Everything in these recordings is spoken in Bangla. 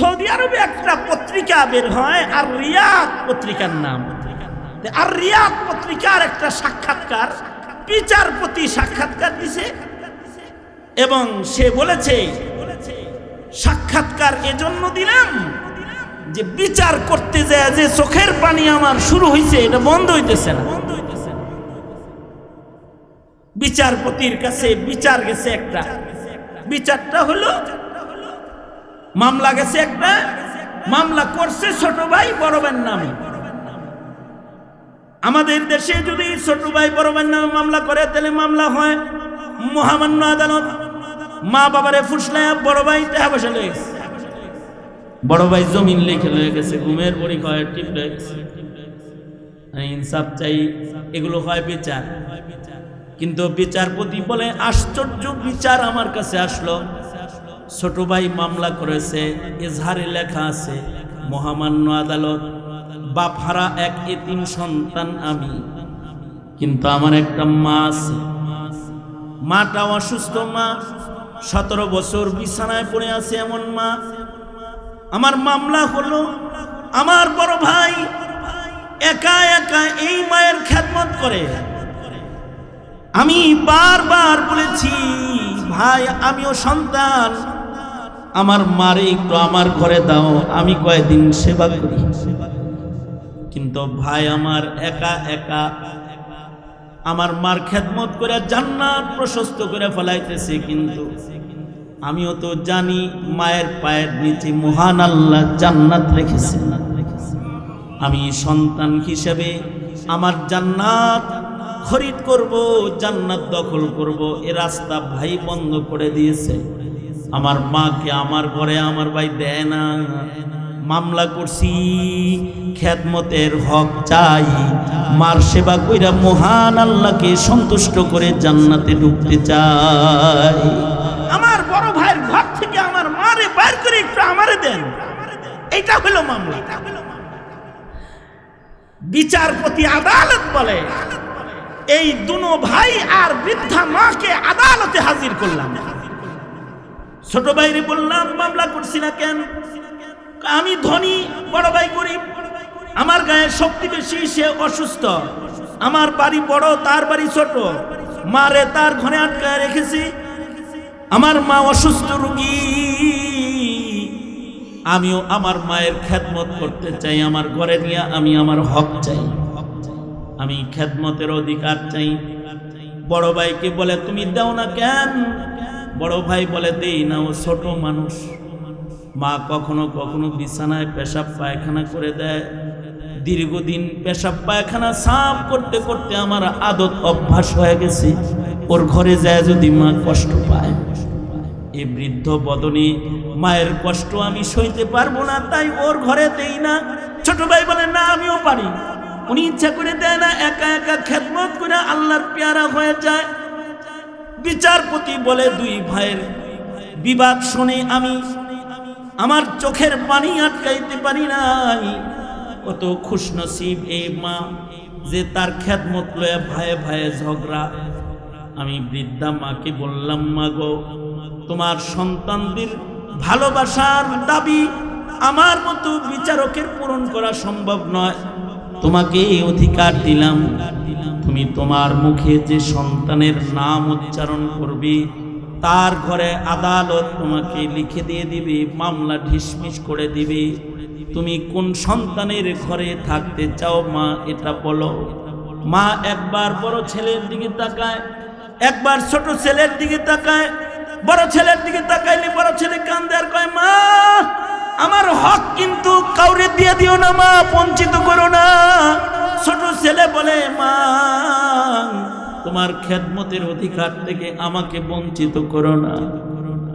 সৌদি আরবে একটা পত্রিকা বের হয়, আর রিয়াদ পত্রিকার নাম। আর রিয়াদ পত্রিকার একটা সাক্ষাৎকার, বিচারপতি সাক্ষাৎকার দিছে, এবং সে বলেছে, সাক্ষাৎকার এজন্য দিলাম যে বিচার করতে যায় যে চোখের পানি আমার শুরু হয়েছে এটা বন্ধ হইতেছে না। বিচারপতির কাছে বিচার গেছে একটা। বিচারটা হলো মামলা গেছে একটা, মামলা করছে ছোট ভাই, বড় ভাইয়ের নামে। আমাদের দেশে যদি ছোট ভাই, বড় নামে মামলা করে, তাহলে মামলা হয় মহামান্য আদালত। মা বাবারে ফুসলায় বড় ভাই টাকা পয়সা লয়ে গেছে। বড় ভাই জমিন লিখে লয়ে গেছে, ঘুমের পরীক্ষায় টিপ লয়ে গেছে। আমি ইনসাফ চাই, এগুলো হয় বিচার। কিন্তু বিচারপতি বলে, আশ্চর্য বিচার আমার কাছে আসলো। ছোট ভাই মামলা করেছে, এজহারে লেখা আছে, মহামান্য আদালত বাপ হারা এক এতিম সন্তান আমি। কিন্তু আমার একটা মা আছে। মাটা অসুস্থ মা, সতেরো বছর বিছানায় পড়ে আছে এমন মা। আমার মামলা হলো, আমার বড় ভাই একা একা এই মায়ের খ্যাতমত করে। আমি বারবার বলেছি, ভাই, আমিও সন্তান আমার মারে একটু আমার ঘরে দাও, আমি কয়েকদিন সেবা করি। কিন্তু ভাই আমার একা একা আমার মার খেদমত করে জান্নাত প্রশস্ত করে ফেলাইতেছে, কিন্তু আমিও তো জানি মায়ের পায়ের নিচে মহান আল্লাহ জান্নাত রেখেছে। আমি সন্তান হিসেবে আমার জান্নাত খরিদ করব, জান্নাত দখল করব, এ রাস্তা ভাই বন্ধ করে দিয়েছে। আমার মাকে আমার ঘরে আমার ভাই দেয় না। মামলা করছি, খেদমতের হক চাই। মার সেবা কইরা মহান আল্লাহকে সন্তুষ্ট করে জান্নাতে ঢুকতে চাই। আমার বড় ভাইয়ের ঘর থেকে আমার মারে বাইর করে একটু আমারে দেন। এইটা হলো মামলা। বিচারপতি আদালত বলে, এই দুনো ভাই আর বৃদ্ধা মাকে আদালতে হাজির করলাম। ছোট ভাইরে বললাম, মামলা করছি না কেন? আমি ধনী, বড় ভাই গরিব। আমার গায়ে শক্তি বেশি, সে অসুস্থ। আমার বাড়ি বড়, তার বাড়ি ছোট। মারে তার ঘরে আটকায় রেখেছি। আমার মা অসুস্থ রুগী। আমিও আমার মায়ের খেদমত করতে চাই, আমার ঘরে নিয়ে আমি আমার হক চাই। আমি খেদমতের অধিকার চাই। বড় ভাইকে বলে, তুমি দাও না কেন? বড় ভাই বলে দেই না, ও ছোট মানুষ। মা কখনো কখনো বিছানায় পেশাব পায়খানা করে দেয়। দীর্ঘদিন পেশাব পায়খানা সাফ করতে করতে আমার আদত অভ্যাস হয়ে গেছে। ওর ঘরে যায় যদি মা কষ্ট পায়। এই বৃদ্ধ বদনে, মায়ের কষ্ট আমি সইতে পারব না, তাই ওর ঘরে দেই না। ছোট ভাই বলে, না, আমিও পারি। উনি ইচ্ছা করে দেয় না, একা একা খেদমত করে আল্লাহর পেয়ারা হয়ে যায়। বিচারপতি বলে দুই ভাইয়ের বিবাদ শুনে আমি আমার চোখের পানি আটকাইতে পারি নাই। কত খুশনসিব এই মা যে তার খেদমত লয়ে ভাইয়ে ভাইয়ে ঝগড়া। আমি বৃদ্ধা মাকে বললাম, মা গো, তোমার সন্তানদের ভালোবাসার দাবি আমার মতো বিচারকের পূরণ করা সম্ভব নয়। তোমাকে অধিকার দিলাম। তুমি তোমার মুখে যে সন্তানের নাম উচ্চারণ করবে, তার ঘরে আদালত তোমাকে লিখে দিয়ে দিবে, মামলা ঢিসমিস করে দিবে। তুমি কোন সন্তানের ঘরে থাকতে চাও, মা, এটা বলো। মা একবার বড় ছেলের দিকে তাকায়, একবার ছোট ছেলের দিকে তাকায়, বড় ছেলের দিকে তাকাইলে বড় ছেলে কান্দে আর কয়, মা, আমার হক কিন্তু কাউরে দিয়ে দিও না, মা, বঞ্চিত করো না। ছোট ছেলে বলে, মা তোমার খেদমতের অধিকার থেকে আমাকে বঞ্চিত করো না।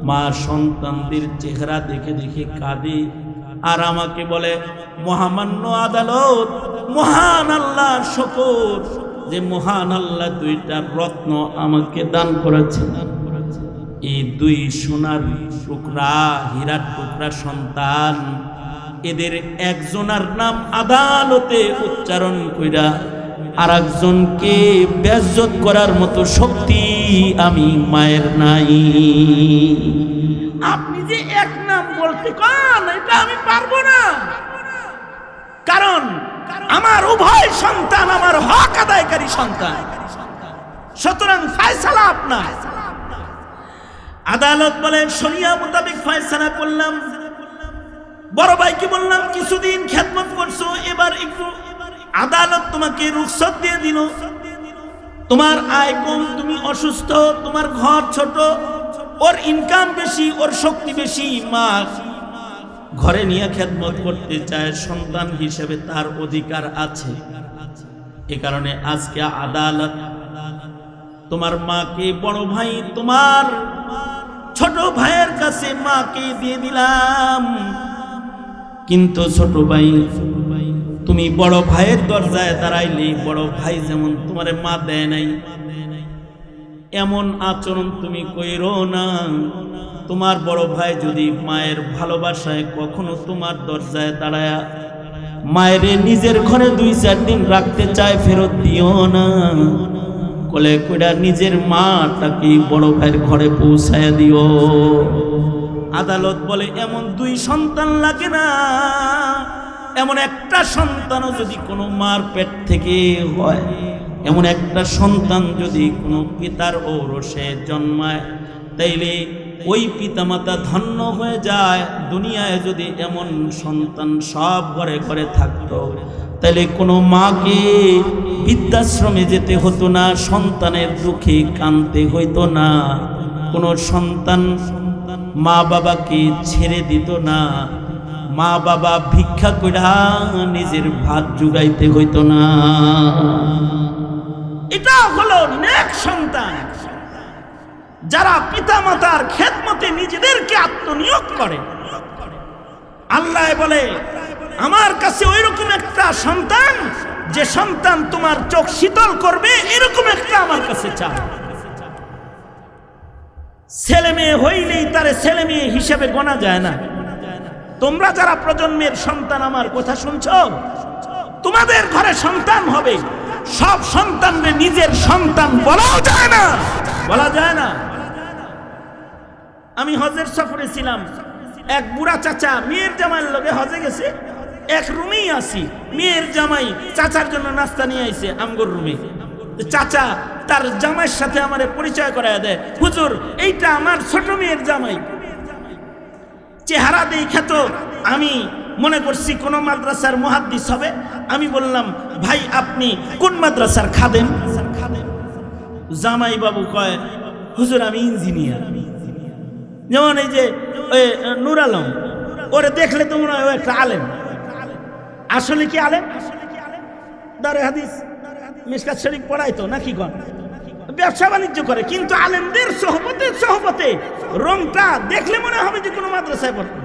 মা সন্তানদের চেহারা দেখে দেখে কাঁদে আর আমাকে বলে, মহামান্য আদালত, মহান আল্লাহ শকর যে মহান আল্লাহ দুইটা রত্ন আমাকে দান করেছেন। এই দুই সোনার টুকরা, হীরার টুকরা সন্তান, এদের একজনার নাম আদালতে উচ্চারণ কইরা আর একজনকে বেজ্জত করার মতো শক্তি আমি মায়ের নাই। আপনি যে এক নাম বলতে কন, এটা আমি পারব না। কারণ আমার উভয় সন্তান আমার হক আদায়কারী সন্তান। সুতরাং ফায়সালা আপনার। আদালত বলেন শরিয়া মোতাবেক ফায়সালা করলাম। বড় ভাইকে বললাম, কিছুদিন খেদমত করছ, এবার একটু আদালত তোমাকে রুখসত দিয়ে দিল। তোমার আয় কম, তুমি অসুস্থ, তোমার ঘর ছোট, ওর ইনকাম বেশি, ওর শক্তি বেশি, মা ঘরে নিয়ে খেদমত করতে চায়, সন্তান হিসেবে তার অধিকার আছে। এ কারণে আজকে আদালত তোমার মাকে, বড় ভাই, তোমার ছোট ভাইয়ের কাছে মাকে দিয়ে দিলাম। কিন্তু ছোট ভাই তুমি বড় ভাইয়ের দরজায় দাঁড়াইলে বড় ভাই যেমন তোমার মা দেয় নাই। এমন আচরণ তুমি কইরো না। তোমার বড় ভাই যদি মায়ের ভালোবাসায় কখনো তোমার দরজায় দাঁড়ায় মায়ের নিজের ঘরে দুই চার দিন রাখতে চায়, ফেরত দিও না। কলে কইরা নিজের মাটাকে বড় ভাইয়ের ঘরে পৌঁছায় দিও। আদালত বলে, এমন দুই সন্তান লাগে না। এমন একটা সন্তানও যদি কোনো মার পেট থেকে হয়, এমন একটা সন্তান যদি কোনো পিতার ঔরসে জন্মায়, তাইলে ওই পিতামাতা ধন্য হয়ে যায়। দুনিয়ায় যদি এমন সন্তান সব ঘরে ঘরে থাকতো তাহলে কোনো মাকে বৃদ্ধাশ্রমে যেতে হতো না, সন্তানের দুঃখে কানতে হইতো না। কোনো সন্তান মা বাবাকে ছেড়ে দিত না। মা বাবা ভিক্ষা কইরা নিজের ভাত জুগাইতে হইতো না। এটা হলো নেক সন্তান। যারা পিতা মাতার খেদমতে নিজেদেরকে আত্মনিয়োগ করে। আল্লাহ বলে, আমার কাছে ওই রকম একটা সন্তান, যে সন্তান তোমার চোখ শীতল করবে, এরকম একটা আমার কাছে চাও। ছেলে মেয়ে হইলেই তারে ছেলে মেয়ে হিসেবে গোনা যায় না। তোমরা যারা প্রজন্মের সন্তান, আমার কথা শুনছ? তোমাদের ঘরে সন্তান হবে। সব সন্তানরে নিজের সন্তান বলাও যায় না। বলা যায় না। আমি হজের সফরে ছিলাম। এক বুড়া চাচা, মেয়ের জামাইয়ের লগে হজে গেছে। এক রুমেই আসি মেয়ের জামাই চাচার জন্য নাস্তা নিয়ে আইছে আমগর রুমে। চাচা তার জামাইয়ের সাথে আমারে পরিচয় করায় দেয়। হুজুর, এইটা আমার ছোট মেয়ের জামাই। চেহারা দেখে তো আমি মনে করছি কোন মাদ্রাসার মহাদ্দিস হবে। আমি বললাম, ভাই, আপনি কোন মাদ্রাসার খাদেম? জামাই বাবু কয়, হুজুর, আমি ইঞ্জিনিয়ার। যেমন এই যে নূর আলম, ওরে দেখলে তো মনে হয় একটা আলেম। আসলে কি আলেম? দারে হাদিস, মিসকাত শরীফ পড়াই তো, নাকি কন? ব্যবসা বাণিজ্য করে, কিন্তু আলেমদের সহপতে সহপতে রংটা দেখলে মনে হবে যে কোনো মাদ্রাসায় পড়তো।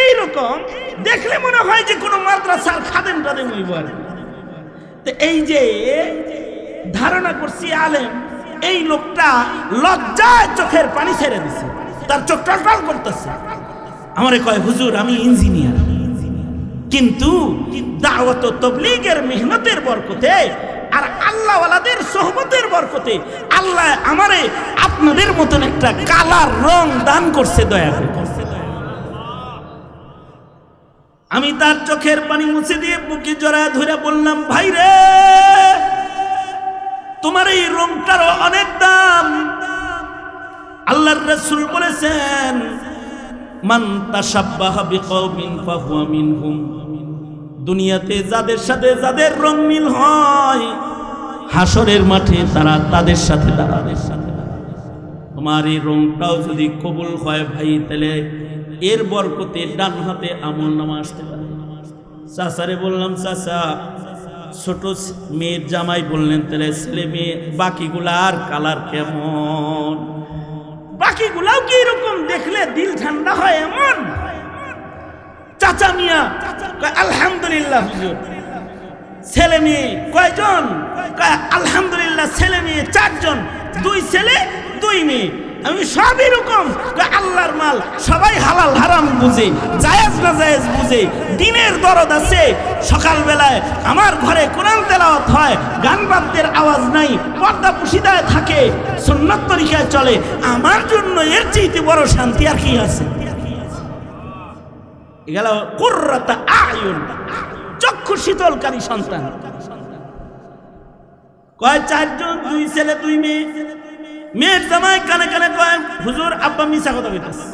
এইরকম দেখলে মনে হয় যে কোনো মাদ্রাসার খাদেম টাদেম হইব আর কি। তো এই যে ধারণা করছি আলেম, এই লোকটা লজ্জায় চোখের পানি ছেড়ে দিছে, তার চোখ টলটল করতেছে। আমারে কয়, হুজুর, আমি ইঞ্জিনিয়ার। কিন্তু দাওয়াত তবলিগের মেহনতের বরকতে আর আল্লাহওয়ালাদের সোহবতের বরকতে আল্লাহ আমারে আপনাদের মতন একটা কালার রং দান করছে দয়া করে। আমি তার চোখের পানি মুছে দিয়ে বুকে জড়ায় ধরে বললাম, ভাই রে, তোমার এই রংটারও অনেক দাম। আল্লাহর রাসূল বলেছেন, মান তাসাব্বাহা বিকওমিন ফাহুয়া মিনহুম। দুনিয়াতে যাদের সাথে যাদের রং মিল হয়, হাসরের মাঠে তারা তাদের সাথে দাঁড়াবে। তোমার এই রংটাও যদি কবুল হয় ভাই, তাহলে এর বরকতে ডান হাতে আমল নামা আসতে পারে। চাচারে বললাম, চাচা, ছোট মেয়ের জামাই বললেন, তাহলে ছেলে মেয়ে, বাকিগুলা আর কালার কেমন? বাকিগুলাও কি এরকম? দেখলে দিল ঠান্ডা হয় এমন। চাচা মিয়া আলহামদুলিল্লাহ হুজুর। ছেলে মেয়ে কয়জন? কয়, আলহামদুলিল্লাহ ছেলে মেয়ে চারজন দুই ছেলে দুই মেয়ে। আমি সব এরকম কয় আল্লাহর মাল সবাই হালাল হারাম বুঝে জায়েজ না জায়েজ বুঝে দিনের দরদ আছে। সকালবেলায় আমার ঘরে কোরআন তেলাওয়াত হয় গান বাদ্যের আওয়াজ নাই পর্দা পুশিদায় থাকে সুন্নত তরিকায় চলে। আমার জন্য এর চাইতে বড় শান্তি আর কি আছে? গেল কুর্রাতা আয়ুন, চক্ষু শীতলকারী সন্তান। কয় চারজন, দুই ছেলে, দুই মেয়ে। মেয়ের জামাই কানে কানে কয়, হুজুর, আব্বা মিশা কথা কইতাছে।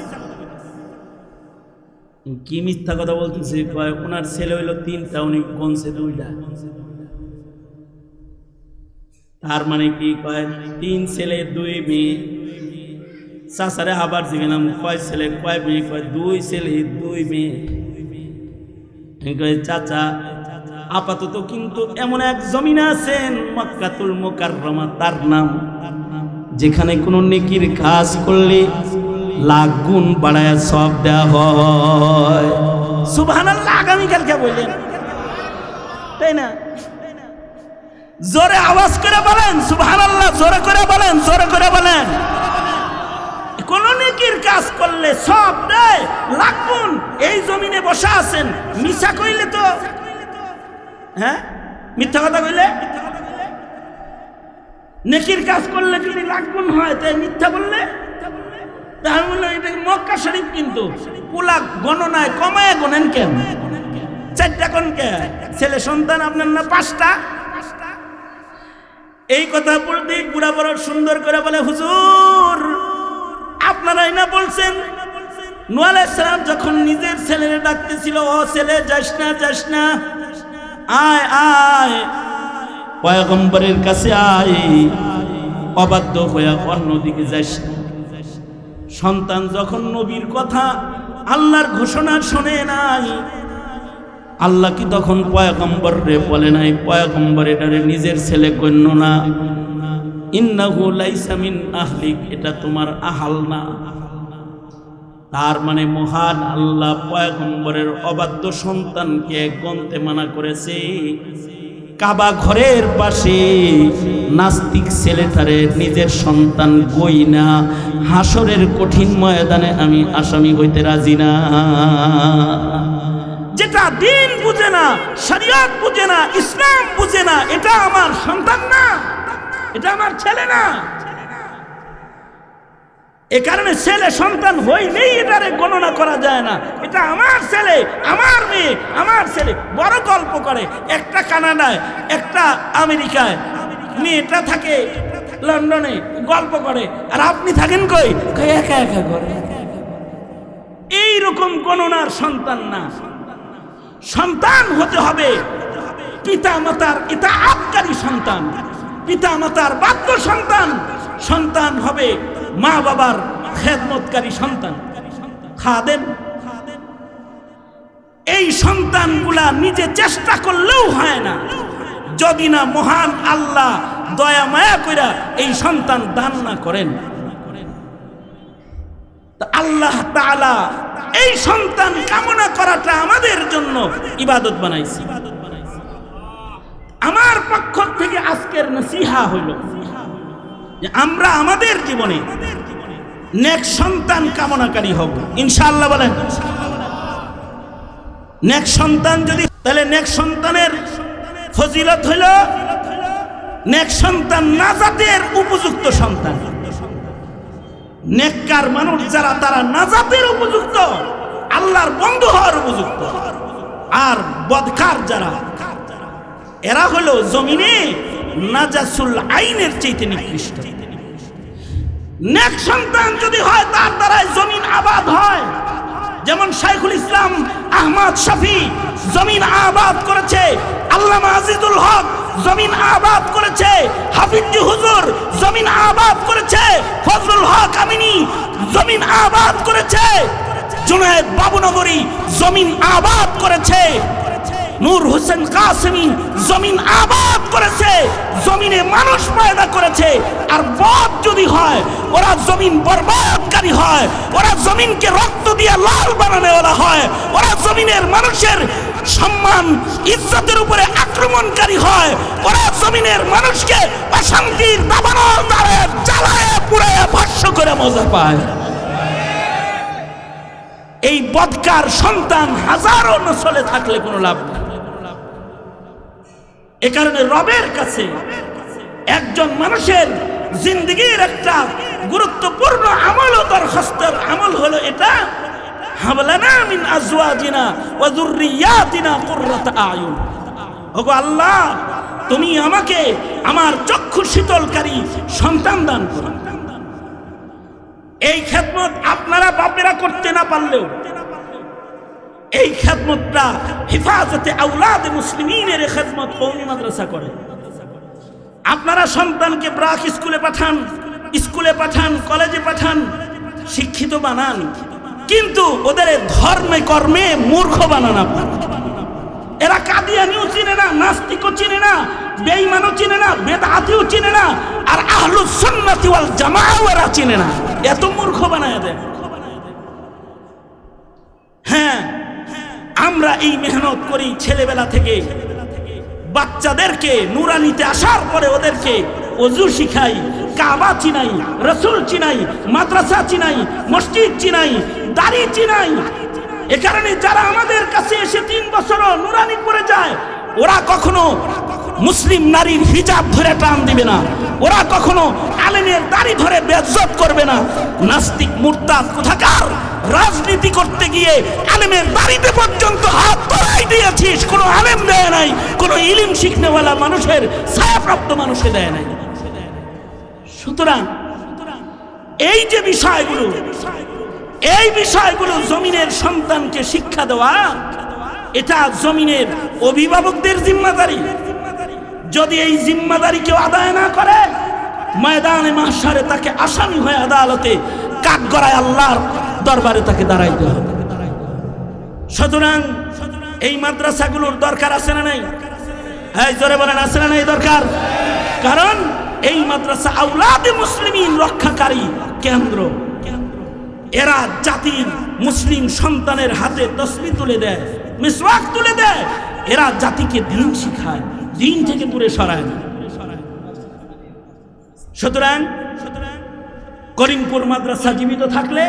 কি মিথ্যা কথা বলতেছে? কয়, ওনার ছেলে হইল তিনটা, উনি গনছে দুইটা। তার মানে কি? কয়, তিন ছেলে, দুই মেয়ে। চাচারে আবার জিগেলাম কয় ছেলে কয় মেয়ে কয় দুই ছেলে, দুই মেয়ে। চাচা, আপাতত কিন্তু এমন এক জমিন আছেন, মক্কাতুল মোকাররমা, তার নাম। যেখানে কোনো নেকির কাজ করলে লাখ গুণ বাড়ায় সব দেওয়া হয়। সুবহানাল্লাহ, আগামীকালকে বললেন। তাই না? জোরে আওয়াজ করে বলেন, সুবহানাল্লাহ, জোরে করে বলেন, জোরে করে বলেন। কোন নেকির কাজ করলে সব দেয়। লাগুন এই জমিনে বসা আছেন। মিছা কইলে তো হ্যাঁ? মিথ্যা কথা কইলে? নেকির কাজ করলে যদি হয়, তাই মিথ্যা বললে? পুলা গণনায় কমায় চারটা ছেলে সন্তান, আপনার না পাঁচটা? এই কথা বলতে বুড়া বড় সুন্দর করে বলে, হুজুর আপনারাই না বলছেন। নোয়াল ইসলাম যখন নিজের ছেলেরে ডাকতেছিল, ও ছেলে, যাস না যাস না। আয় আয়। পয়গম্বরের কাছে আয়। অবাধ্য হয়ে অন্যদিকে যাস। সন্তান যখন নবীর কথা আল্লাহর ঘোষণা শোনে নাই, আল্লাহ কি তখন পয়গম্বর রে বলে নাই? পয়গম্বর এটারে নিজের ছেলে গণ্য না। এটা তোমার তার মানে মহান অবাধ্য সন্তানকে গন্তে মানা করেছে। কাবা ঘরের পাশে নাস্তিক নিজের সন্তান গই না। হাসরের কঠিন ময়দানে আমি আসামি হইতে রাজি না। যেটা দিন বুঝে না, শরিয়ত বুঝে না, ইসলাম বুঝে না, এটা আমার সন্তান না। এটা আমার ছেলে না। এ কারণে ছেলে সন্তান হইলেই এটারে গণনা করা যায় না। এটা আমার ছেলে, আমার মেয়ে, আমার ছেলে। বড় গল্প করে, একটা কানাডায়, একটা আমেরিকায়। মেয়েটা থাকে লন্ডনে, গল্প করে। আর আপনি থাকেন কই? একা একা করে এই রকম গণনার সন্তান না। সন্তান হতে হবে পিতা মাতার এটা আবকারী সন্তান। পিতা মাতার বাধ্য সন্তান। সন্তান হবে মা বাবার খেদমতকারী সন্তান। খাদেম, এই সন্তানগুলা নিজে চেষ্টা করলেও হয় না। যদি না মহান আল্লাহ দয়া মায়া কইরা এই সন্তান দান না করেন। আল্লাহ তাআলা এই সন্তান কামনা করাটা আমাদের জন্য ইবাদত বানাইছে। আমার পক্ষ থেকে আজকের নসিহা হইল যে আমরা আমাদের জীবনে নেক সন্তান কামনাকারী হব। ইনশাআল্লাহ বলেন। নেক সন্তান যদি, তাহলে নেক সন্তানের ফজিলত হইল নেক সন্তান নাজাতের উপযুক্ত সন্তান। নেককার মানুষ যারা, তারা নাজাতের উপযুক্ত, আল্লাহর বন্ধু হওয়ার উপযুক্ত। আর বদকার যারা এরা হলো জমিনে নাজাসুল আইনের চাইতে নিকৃষ্ট। নেক সন্তান যদি হয়, তার দ্বারাই জমিন আবাদ হয়। যেমন শাইখুল ইসলাম আহমদ শফি জমিন আবাদ করেছে, আল্লামা আজিজুল হক জমিন আবাদ করেছে, হাফিজু হুজুর জমিন আবাদ করেছে, ফজলুল হক আমিনী জমিন আবাদ করেছে, জুনায়েদ বাবুনগরী জমিন আবাদ করেছে। নূর হোসেন কাসেমি জমিন আবাদ করেছে, জমিনে মানুষ পয়দা করেছে। আর বদ যদি হয়, ওরা জমিন বরবাদকারী হয়, ওরা জমিনকে রক্ত দিয়ে লাল বানানোওয়ালা হয়, ওরা জমিনের মানুষের সম্মান, ইজ্জতের উপরে আক্রমণকারী হয়, ওরা জমিনের মানুষকে অশান্তির দাবানল দ্বারে জ্বালায় পুড়ে ভস্য করে মজা পায়। এই বদকার সন্তান হাজারো নসলে থাকলে কোনো লাভ নেই। এ কারণে রবের কাছে একজন মানুষের জিন্দগির একটা গুরুত্বপূর্ণ আমল ও দরখাস্তের আমল হলো এটা। আল্লাহ, তুমি আমাকে আমার চক্ষু শীতলকারী এই আপনারা বাপেরা করতে না পারলেও এই খেদমতটা হেফাজতে আউলাদ মুসলিমিনের খেদমত কৌমি মাদ্রাসা করে। আপনারা সন্তানকে ব্রাক স্কুলে পাঠান স্কুলে পাঠান, কলেজে পাঠান, শিক্ষিত বানান। কিন্তু ওদের ধর্মে, কর্মে মূর্খ বানান আপনারা। এরা কাদিয়ানিও চিনে না, নাস্তিকও চিনে না, বেঈমানও চিনে না, বেদাতিও চিনে না, আর আহলু সুন্নাতি ওয়াল জামাও এরা চিনে না। এত মূর্খ বানায় দেয় হ্যাঁ আমরা এই মেহনত করি ছেলেবেলা থেকে। বাচ্চাদেরকে নুরানিতে আসার পরে ওদেরকে অজু শিখাই, কাবা চিনাই, রসুল চিনাই, মাদ্রাসা চিনাই, মসজিদ চিনাই, দাড়ি চিনাই। এ কারণে যারা আমাদের কাছে এসে তিন বছর নুরানি করে যায়, ওরা কখনো মুসলিম নারীর হিজাব ধরে টান দিবে না। ওরা কখনো আলেমের দাড়ি ধরে বেজ্জত করবে না। নাস্তিক মুরতাদ কোথাকার? রাজনীতি করতে গিয়ে আলেমের বাড়িতে পর্যন্ত হাত তোলাই দিয়েছিস। কোনো আলেম দেয় নাই, কোনো ইলিম শিখনেওয়ালা মানুষের ছায়াপ্রাপ্ত মানুষে দেয় নাই। সুতরাং এই যে বিষয়গুলো, এই বিষয়গুলো জমিনের সন্তানকে শিক্ষা দেওয়া, এটা জমিনের অভিভাবকদের জিম্মাদারি। যদি এই জিম্মাদারি কেউ আদায় না করে, ময়দানে মাসারে তাকে আসামি হয়ে আদালতে কাঠগড়ায় আল্লাহর দরবারে তাকে দাঁড়াইতে হবে। সুতরাং এই মাদ্রাসাগুলোর দরকার আছে না নাই? হ্যাঁ জোরে বলেন, আছে না নাই দরকার? কারণ এই মাদ্রাসা আউলাদে মুসলিমিন রক্ষাকারী কেন্দ্র। এরা জাতির মুসলিম সন্তানের হাতে তসবি তুলে দেয়, মিসওয়াক তুলে দেয়। এরা জাতিকে দিন শিখায়, দিন থেকে দূরে সরায়। না সুতরাং করিমপুর মাদ্রাসা জীবিত থাকলে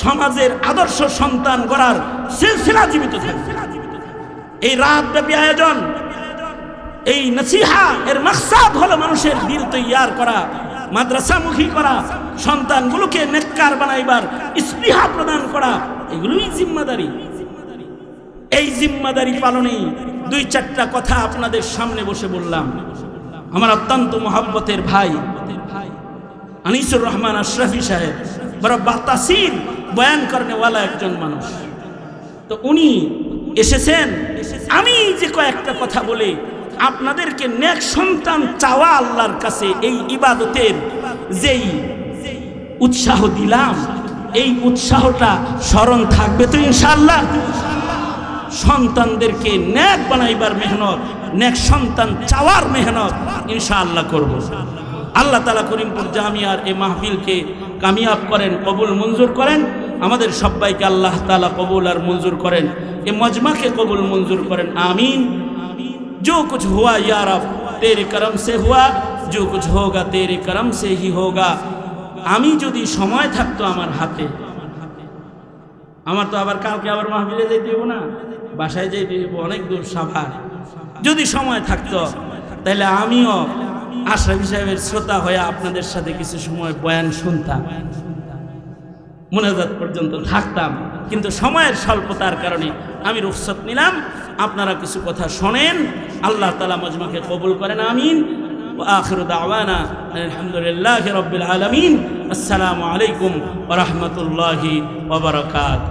সমাজের আদর্শ সন্তান গড়ার সিলসিলা জীবিত এই রাতব্যাপী আয়োজন, এই নসিহা, এর মাকসাদ হলো মানুষের দিল তৈয়ার করা, মাদ্রাসামুখী করা, সন্তানগুলোকে নেককার বানাইবার স্পৃহা প্রদান করা, এগুলোই জিম্মাদারি। এই জিম্মাদারি পালনে দুই চারটা কথা আপনাদের সামনে বসে বললাম। আমার অত্যন্ত মহাব্বতের ভাই আনিসুর রহমান আশরাফি সাহেব। বড় বাতাসির বয়ান করেনেওয়ালা একজন মানুষ। তো উনি এসেছেন, আমি যে কয়েকটা কথা বলে, আপনাদেরকে নেক সন্তান চাওয়া আল্লাহর কাছে এই ইবাদতের যেই উৎসাহ দিলাম, এই উৎসাহটা স্মরণ থাকবে তো ইনশাআল্লাহ। সন্তানদেরকে ন্যাক বানাইবার মেহনত ন্যাক সন্তান চাওয়ার মেহনত ইনশাআল্লাহ করব। আল্লাহ তালা করিমপুর জামিয়ার এই মাহফিলকে কামিয়াব করেন কবুল মঞ্জুর করেন আমাদের সবাইকে আল্লাহ তালা কবুল আর মঞ্জুর করেন এ মজমাকে কবুল মঞ্জুর করেন আমিন जो कुछ हुआ यार अब तेरे करम से हुआ जो कुछ होगा तेरे करम से ही होगा আমি যদি সময় থাকতো আমার হাতে আমার তো আবার কালকে আবার মাহফিলে যেতে হবো না বাসায় যেতে হবো অনেক দূর সাভার যদি সময় থাকতো তাহলে আমিও আশরাফি সাহেবের শ্রোতা হয়ে আপনাদের সাথে কিছু সময় বয়ান শুনতাম। মোনাজাত পর্যন্ত থাকতাম, কিন্তু সময়ের স্বল্পতার কারণে আমি রুখসত নিলাম। আপনারা কিছু কথা শোনেন, আল্লাহ তালা মজমাকে কবুল করেন, আমিন। আখর দাওয়ানা আলহামদুলিল্লাহ রবিল আলমিন। আসসালামু আলাইকুম ওরহমতুল্লাহি ওবরকাত